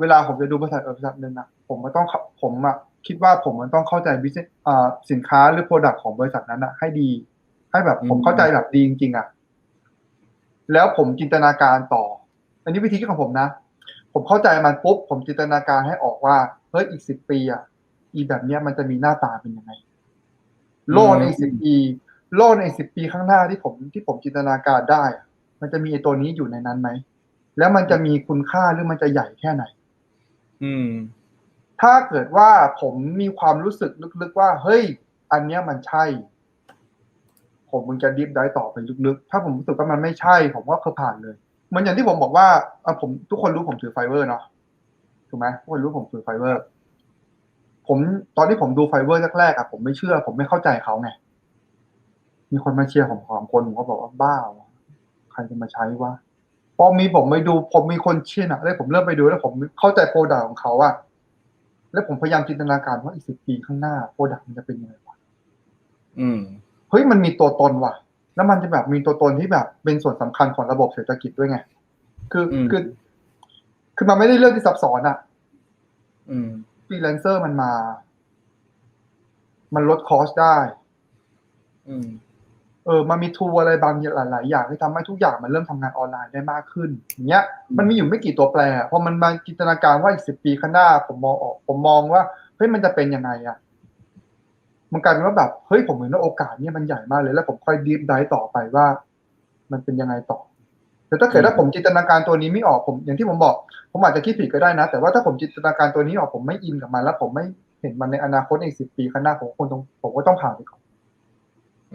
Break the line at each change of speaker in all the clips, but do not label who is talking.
เวลาผมจะดูบริษัทบริษัทหนึ่งอะผมมันต้องเข้าผมอะคิดว่าผมมันต้องเข้าใจ business อ่าสินค้าหรือ product ของบริษัทนั้นอะให้ดี ให้แบบผม
อืม
เข้าใจแบบดีจริงๆอะแล้วผมจินตนาการต่อ อันนี้วิธีคิดของผมนะ ผมเข้าใจมันปุ๊บผมจินตนาการให้ออกว่าเฮ้ยอีกสิบปีอะอีแบบเนี้ยมันจะมีหน้าตาเป็นยังไง โลกในสิบปี โลกในสิบปีข้างหน้าที่ผมที่ผมจินตนาการได้อะมันจะมีไอ้ตัวนี้อยู่ในนั้นไหม แล้วมันจะมีคุณค่าหรือมันจะใหญ่แค่ไหน
อืม
ถ้าเกิดว่าผมมีความรู้สึกลึกๆว่า เฮ้ย อันเนี้ยมันใช่ ผมมึงจะดิฟได้ต่อไปลึกๆ ถ้าผมรู้สึกว่ามันไม่ใช่ ผมก็คือผ่านเลยเหมือนอย่างที่ผมบอกว่าอะผมทุกคนรู้ผมถือไฟเบอร์เนาะถูกไหมทุกคนรู้ผมถือไฟเบอร์ ผมตอนที่ผมดูไฟเบอร์แรกๆอะผมไม่เชื่อ ผมไม่เข้าใจเขาไงมีคนมาเชียร์ผมสองคนผมก็บอกว่าบ้าวะใครจะมาใช้วะ พอมีผมไปดู ผมมีคนเชียร์หนะแล้วผมเริ่มไปดูแล้วผมเข้าใจโปรดักของเขาอะแล้วผมพยายามจินตนาการว่าอีกสิบปีข้างหน้าโปรดักมันจะเป็นยังไงวะ
อืม
เฮ้ยมันมีตัวตนว่ะ แล้วมันจะแบบมีตัวตนที่แบบ เป็นส่วนสำคัญของระบบเศรษฐกิจด้วยไง คืออ
ม
คือ คือมันไม่ได้เรื่องที่ซับซ้อนอะ
อืม
ฟรีแลนเซอร์มันมา มันลดคอสได้
อืม
เออมันมีทูอะไรบางอย่างหลาย ๆ อย่างที่ทำให้ทุกอย่างมันเริ่มทำงานออนไลน์ได้มากขึ้นอย่างเงี้ยมันมีอยู่ไม่กี่ตัวแปรพอมันมาจินตนาการว่าอีกสิบปีข้างหน้า ผมมองออกผมมองว่าเฮ้ยมันจะเป็นยังไงอะมันกลายเป็นว่าแบบเฮ้ยผมเห็นว่าโอกาสเนี่ยมันใหญ่มากเลย แล้วผมค่อยดีฟไดต่อไปว่า มันเป็นยังไงต่อ แต่ถ้าเกิด
อืม
ถ้าผมจินตนาการตัวนี้ไม่ออกผม อย่างที่ผมบอก ผมอาจจะคิดผิดก็ได้นะ แต่ว่าถ้าผมจินตนาการตัวนี้ออกผมไม่อินกับมัน แล้วผมไม่เห็นมันในอนาคตอีกสิบปีข้างหน้าผมคงต้องผมก็ต้องผ่านไปก่อน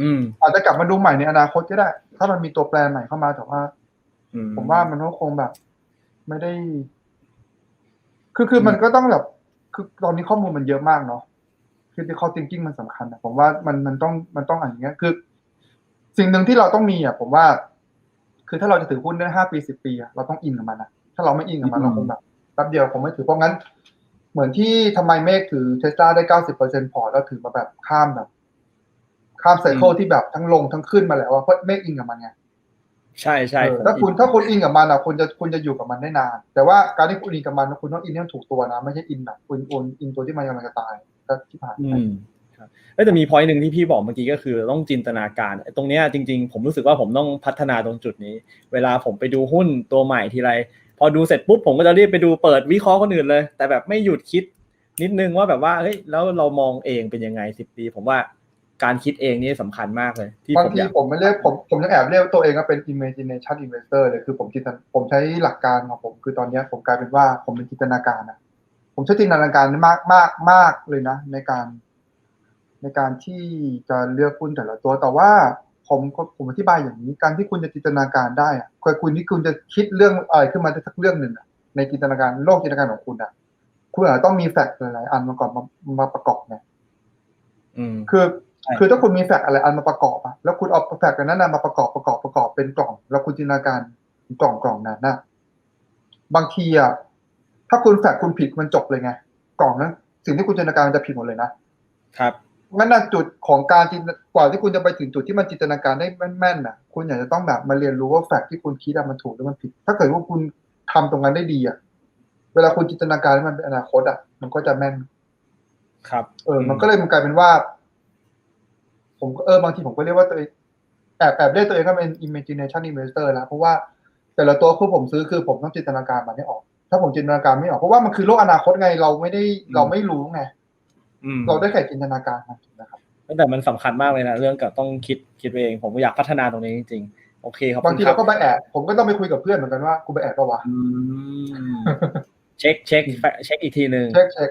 อืม
อาจจะกลับมาดูใหม่ในอนาคตก็ได้ ถ้ามันมีตัวแปรใหม่เข้ามาแต่ว่า
อื
ผมว่ามันก็คงแบบ ไม่ได้ คือคือมันก็ต้องแบบ คือตอนนี้ข้อมูลมันเยอะมากเนาะ critical thinking มันสำคัญนะผมว่ามันมันต้องมันต้องอย่างเงี้ย คือ สิ่งหนึ่งที่เราต้องมีอะ ผมว่า คือถ้าเราจะถือหุ้นได้ห้าปีสิบปีอะเราต้องอินกับมันนะถ้าเราไม่อินกับมันเราคงแบบแป๊บเดียวผมไม่ถือเพราะงั้น เหมือนที่ทำไมเมฆถือเทสลาได้เก้าสิบเปอร์เซ็นพอร์ตแล้วถือมาแบบข้ามแบบ ข้ามไซเคิลที่แบบทั้งลงทั้งขึ้นมาแล้วว่าเพราะเมฆอินกับมันไง
ใช่ใช่
เออถ้าคุณถ้าคุณอินกับมันอะคุณจะคุณจะอยู่กับมันได้นาน แต่ว่าการที่คุณอินกับมันคุณต้องอินให้มันถูกตัวนะ ไม่ใช่อินแบบคุณอินอินตัวที่มันกำลังจะตายก็ที่ผ่าน
อื
ไป
มครับเอ้ยแต่มีพอยต์หนึ่งที่พี่บอกเมื่อกี้ก็คือต้องจินตนาการไอ้ตรงเนี้ยจริง ๆ ผมรู้สึกว่าผมต้องพัฒนาตรงจุดนี้ เวลาผมไปดูหุ้นตัวใหม่ทีไร พอดูเสร็จปุ๊บผมก็จะรีบไปดูเปิดวิเคราะห์คนอื่นเลย แต่แบบไม่หยุดคิดนิดนึงว่าแบบว่าเฮ้ยแล้วเรามองเองเป็นยังไงสิบปี ผมว่า การคิดเองนี่สำคัญมากเลย ที่
บาง
ผม
ที
อยาก
ผมไม่เรียกผมผมยังแอบเรียกตัวเองว่าเป็น imagination investor เลยคือผมจินตนผมใช้หลักการของผมคือตอนเนี้ยผมกลายเป็นว่าผมเป็นจินตนาการนะผมใช้จินตนาการมากมากมากเลยนะ ในการ ในการที่จะเลือกหุ้นแต่ละตัวแต่ว่าผมก็ผมอธิบายอย่างนี้ การที่คุณจะจินตนาการได้อะคือคุณที่คุณจะคิดเรื่องอะไรขึ้นมาได้สักเรื่องหนึ่งอะในจินตนาการโลกจินตนาการของคุณอะคุณอาจจะต้องมีแฟกต์หลายๆอันมาก่อนมามาประกอบเนี่ย
อืม
คือ
ใช่
คือถ้าคุณมีแฟกต์อะไรอันมาประกอบอะแล้วคุณเอาแฟกต์อันนั้นนะมาประกอบประกอบประกอบเป็นกล่อง แล้วคุณจินตนาการกล่องกล่องนั้นนะบางทีอะถ้าคุณแฟกต์คุณผิดมันจบเลยไงกล่องนั้นสิ่งที่คุณจินตนาการมันจะผิดหมดเลยนะครับงั้นนะจุดของการจินกว่าที่คุณจะไปถึงจุดที่มันจินตนาการได้แม่นๆน่ะ คุณอยากจะต้องแบบมาเรียนรู้ว่าแฟกต์ที่คุณคิดอะมันถูกหรือมันผิด ถ้าเกิดว่าคุณทำตรงนั้นได้ดีอะเวลาคุณจินตนาการให้มันเป็นอนาคตอะมันก็จะแม่น
ครับ
เออ มันก็เลยมันกลายเป็นว่า ผมก็เออบางทีผมก็เรียกว่าตัวเองแอบแอบเรียกตัวเองว่าเป็น imagination investor แล้วเพราะว่าแต่ละตัวคือผมซื้อคือผมต้องจินตนาการมันให้ออก ถ้าผมจินตนาการไม่ออกเพราะว่ามันคือโลกอนาคตไงเราไม่ได้เราไม่รู้ไง
อืม
เราได้แค่จินตนาการมันนะครับ
แต่มันสำคัญมากเลยนะเรื่องกับต้องคิดคิดไปเอง ผมอยากพัฒนาตรงนี้จริงๆโอเคครับ
บางทีเราก็ไปแอบผมก็ต้องไปคุยกับเพื่อนเหมือนกันว่ากูไปแอบปะวะ
อืมเช็คเช็คเช็คอีกทีหนึ่ง
เช็คเช็ค